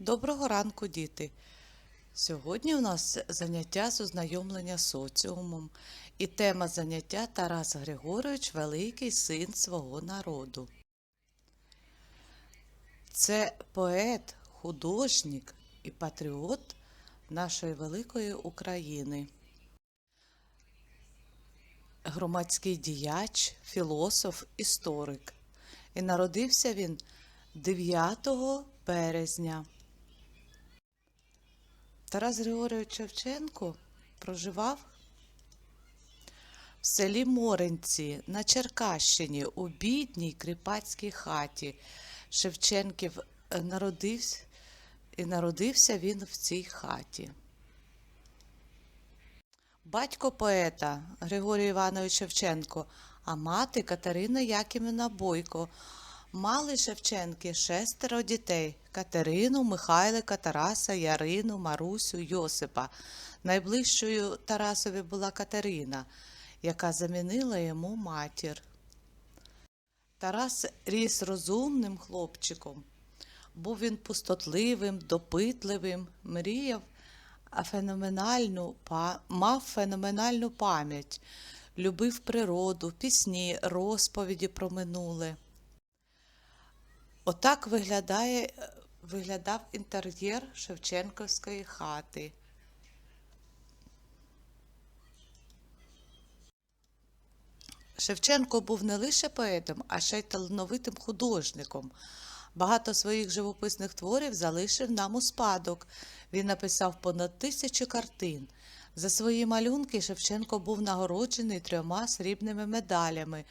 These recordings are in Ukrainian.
Доброго ранку, діти! Сьогодні у нас заняття з ознайомлення соціумом і тема заняття Тарас Григорович Великий син свого народу. Це поет, художник і патріот нашої великої України. Громадський діяч, філософ, історик. І народився він 9 березня. Тарас Григорович Шевченко проживав в селі Моринці на Черкащині у бідній кріпацькій хаті. Шевченків е, народився і народився він в цій хаті. Батько поета Григорій Іванович Шевченко, а мати Катерина Яківна Бойко. Мали Шевченки шестеро дітей Катерину, Михайлика, Тараса, Ярину, Марусю, Йосипа. Найближчою Тарасові була Катерина, яка замінила йому матір. Тарас ріс розумним хлопчиком. Був він пустотливим, допитливим, мріяв, феноменальну, мав феноменальну пам'ять, любив природу, пісні, розповіді про минуле. Отак виглядає, виглядав інтер'єр Шевченківської хати. Шевченко був не лише поетом, а ще й талановитим художником. Багато своїх живописних творів залишив нам у спадок. Він написав понад тисячу картин. За свої малюнки Шевченко був нагороджений трьома срібними медалями,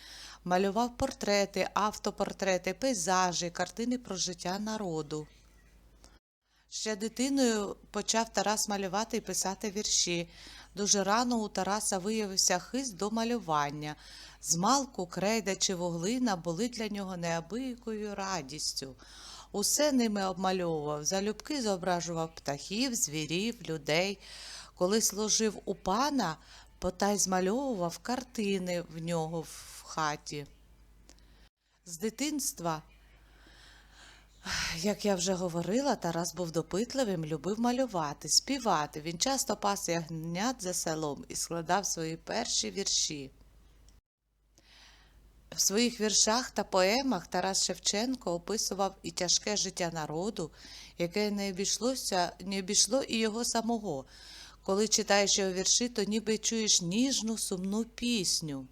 малював портрети, автопортрети, пейзажі, картини про життя народу. Ще дитиною почав Тарас малювати і писати вірші. Дуже рано у Тараса виявився хист до малювання. Змалку, крейда чи вуглина були для нього неабиякою радістю. Усе ними обмальовував, залюбки зображував птахів, звірів, людей. Коли служив у пана, потай змальовував картини в нього в хаті. З дитинства як я вже говорила, Тарас був допитливим, любив малювати, співати. Він часто пас ягнят за селом і складав свої перші вірші. В своїх віршах та поемах Тарас Шевченко описував і тяжке життя народу, яке не обійшлося, не обійшло і його самого. Коли читаєш його вірші, то ніби чуєш ніжну сумну пісню.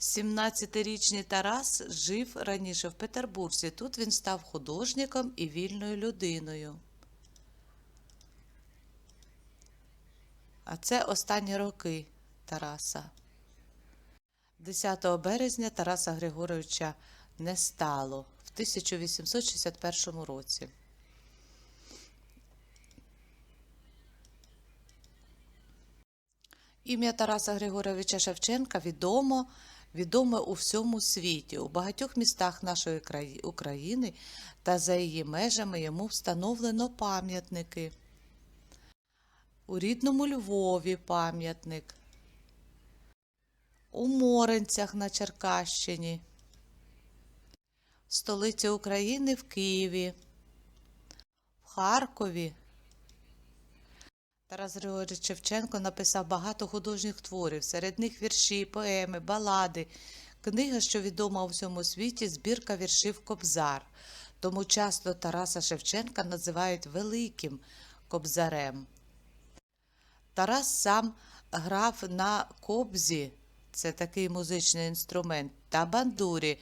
17-річний Тарас жив раніше в Петербурзі. Тут він став художником і вільною людиною. А це останні роки Тараса. 10 березня Тараса Григоровича не стало в 1861 році. Ім'я Тараса Григоровича Шевченка відомо, відоме у всьому світі. У багатьох містах нашої України та за її межами йому встановлено пам'ятники. У рідному Львові пам'ятник, у Моренцях на Черкащині, в столиці України в Києві, в Харкові. Тарас Григорович Шевченко написав багато художніх творів, серед них вірші, поеми, балади. Книга, що відома у всьому світі, збірка віршів Кобзар. Тому часто Тараса Шевченка називають великим кобзарем. Тарас сам грав на кобзі, це такий музичний інструмент, та бандурі.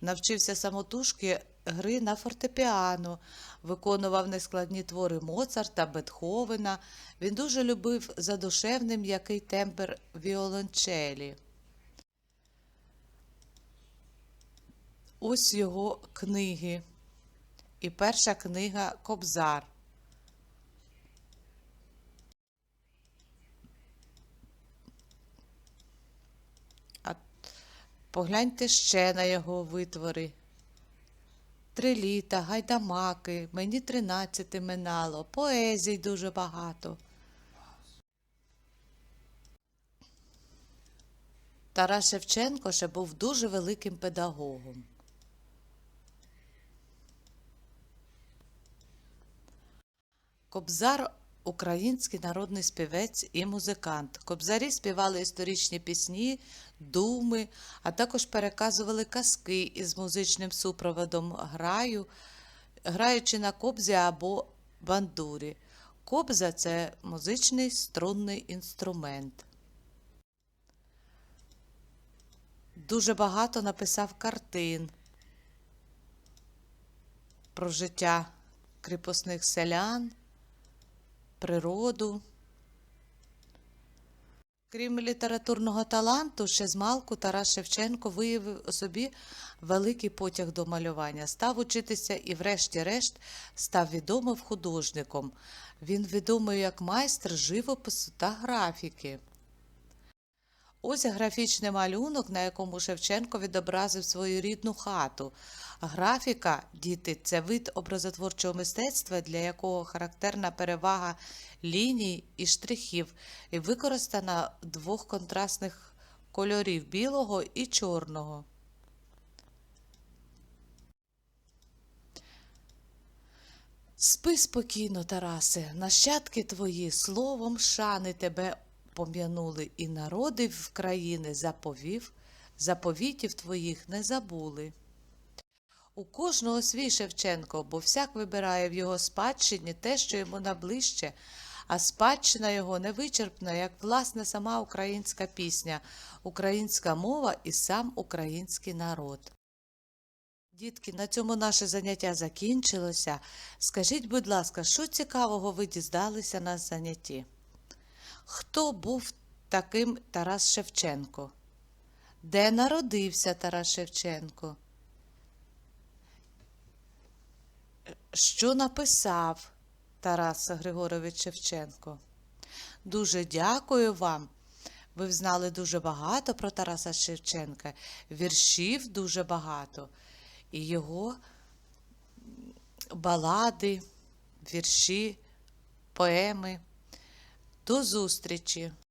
Навчився самотужки гри на фортепіано, виконував нескладні твори Моцарта, Бетховена. Він дуже любив задушевний м'який тембр віолончелі. Ось його книги. І перша книга Кобзар. Погляньте ще на його витвори. Три літа, гайдамаки, мені тринадцяти минало, поезій дуже багато. Тарас Шевченко ще був дуже великим педагогом. Кобзар український народний співець і музикант. Кобзарі співали історичні пісні, думи, а також переказували казки із музичним супроводом граю, граючи на кобзі або бандурі. Кобза це музичний струнний інструмент. Дуже багато написав картин про життя кріпосних селян, природу. Крім літературного таланту, ще з малку Тарас Шевченко виявив у собі великий потяг до малювання, став учитися і, врешті-решт, став відомим художником. Він відомий як майстер живопису та графіки. Ось графічний малюнок, на якому Шевченко відобразив свою рідну хату. Графіка, діти, це вид образотворчого мистецтва, для якого характерна перевага ліній і штрихів, і використана двох контрастних кольорів білого і чорного. Спи спокійно, Тарасе, нащадки твої словом шани тебе пом'янули, і народи в країни заповів, заповітів твоїх не забули. У кожного свій Шевченко, бо всяк вибирає в його спадщині те, що йому наближче, а спадщина його невичерпна, як власне сама українська пісня, українська мова і сам український народ. Дітки, на цьому наше заняття закінчилося. Скажіть, будь ласка, що цікавого ви діздалися на занятті? Хто був таким Тарас Шевченко? Де народився Тарас Шевченко? Що написав Тарас Григорович Шевченко? Дуже дякую вам. Ви взнали дуже багато про Тараса Шевченка, віршів дуже багато, і його балади, вірші, поеми. До зустрічі!